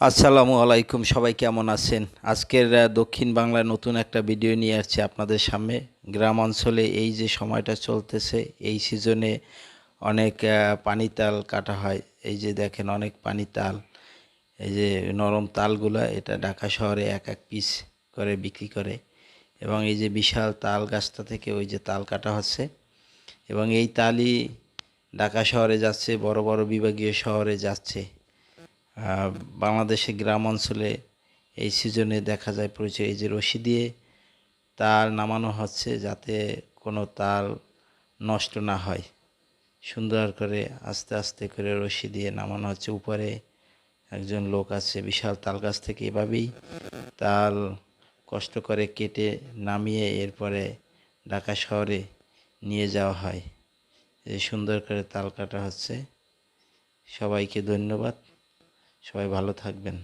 আসসালামু আলাইকুম সবাই কেমন আছেন? আজকের দক্ষিণ বাংলার নতুন একটা ভিডিও নিয়ে আসছি আপনাদের সামনে। গ্রাম অঞ্চলে এই যে সময়টা চলতেছে এই সিজনে অনেক আহ, পানি তাল কাটা হয়। এই যে দেখেন অনেক পানি তাল এই যে নরম তালগুলো এটা ঢাকা শহরে এক এক পিস করে বিক্রি করে। এবং এই যে বিশাল তাল গাছটা থেকে ওই যে তাল কাটা হচ্ছে। এবং এই তালই ঢাকা শহরে যাচ্ছে বড় বড় বিভাগীয় শহরে যাচ্ছে। বাংলাদেশে গ্রাম অঞ্চলে এই সিজনে দেখা যায় পরিচয় এই যে রশি দিয়ে তার নামানো হচ্ছে যাতে কোনো তার নষ্ট না হয়। সুন্দর করে আস্তে আস্তে করে রশি দিয়ে নামানো হচ্ছে। উপরে একজন লোক আছে, বিশাল তাল গাছ থেকে এভাবেই তাল কষ্ট করে কেটে নামিয়ে এরপরে ঢাকা শহরে নিয়ে যাওয়া হয়। এই সুন্দর করে তাল কাটা হচ্ছে। সবাইকে ধন্যবাদ। সবাই ভালো থাকবেন।